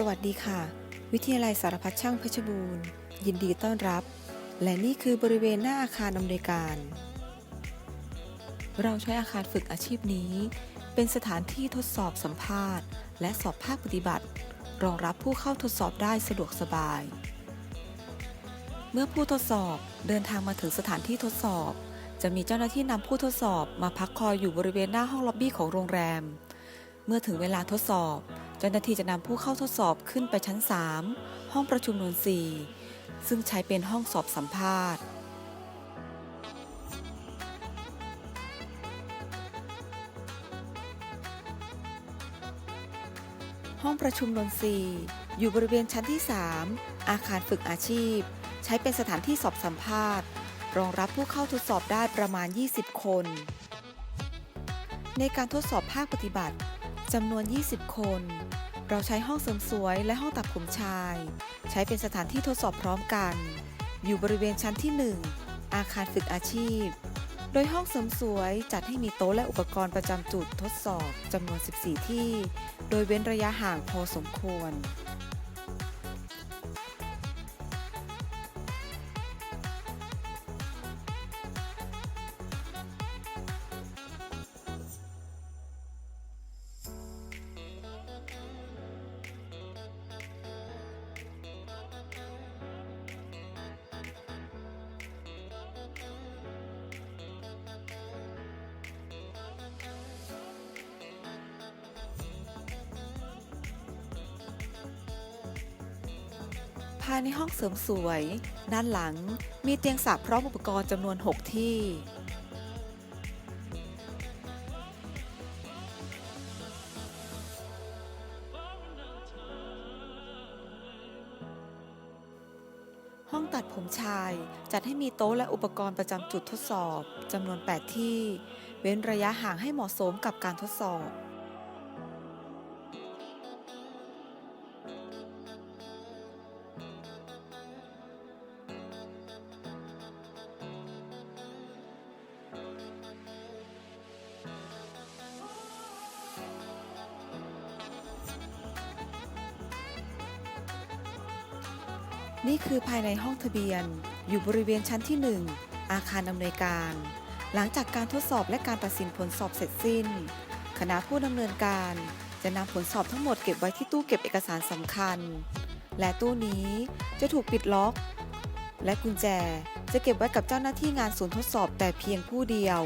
สวัสดีค่ะ วิทยาลัยสารพัดช่างเพชรบูรณ์ ยินดีต้อนรับ และนี่คือบริเวณหน้าอาคารอำนวยการ เราใช้อาคารฝึกอาชีพนี้ เป็นสถานที่ทดสอบสัมภาษณ์ และสอบภาคปฏิบัติ รองรับผู้เข้าทดสอบได้สะดวกสบาย เมื่อผู้ทดสอบเดินทางมาถึงสถานที่ทดสอบ จะมีเจ้าหน้าที่นำผู้ทดสอบมาพักคอยอยู่บริเวณหน้าห้องล็อบบี้ของโรงแรม เมื่อถึงเวลาทดสอบ เจ้าหน้าที่จะนำผู้เข้าทดสอบขึ้นไปชั้น 3 ห้องประชุมนวน4ซึ่งใช้เป็นห้องสอบสัมภาษณ์ ห้องประชุมนนทรีอยู่บริเวณชั้นที่ 3 อาคารฝึกอาชีพ ใช้เป็นสถานที่สอบสัมภาษณ์ รองรับผู้เข้าทดสอบได้ประมาณ 20 คน ในการทดสอบภาคปฏิบัติ จำนวน 20 คน เราใช้ห้องเสริมสวยและห้องตัดผมชาย ใช้เป็นสถานที่ทดสอบพร้อมกัน อยู่บริเวณชั้นที่ 1 อาคารฝึกอาชีพ โดยห้องเสริมสวยจัดให้มีโต๊ะและอุปกรณ์ประจำจุดทดสอบจำนวน 14 ที่ โดยเว้นระยะห่างพอสมควรายในห้องเสริมสวย ด้านหลังมีเตียงสระพร้อมอุปกรณ์จำนวน 6 ที่ ห้องตัดผมชายจัดให้มีโต๊ะและอุปกรณ์ประจำจุดทดสอบจำนวน 8 ที่ เว้นระยะห่างให้เหมาะสมกับการทดสอบ นี่คือภายในห้องทะเบียน อยู่บริเวณชั้นที่ 1 อาคารอำนวยการ หลังจากการทดสอบและการตัดสินผลสอบเสร็จสิ้น คณะผู้ดำเนินการ จะนำผลสอบทั้งหมดเก็บไว้ที่ตู้เก็บเอกสารสำคัญ และตู้นี้จะถูกปิดล็อก และกุญแจจะเก็บไว้กับเจ้าหน้าที่งานศูนย์ทดสอบแต่เพียงผู้เดียว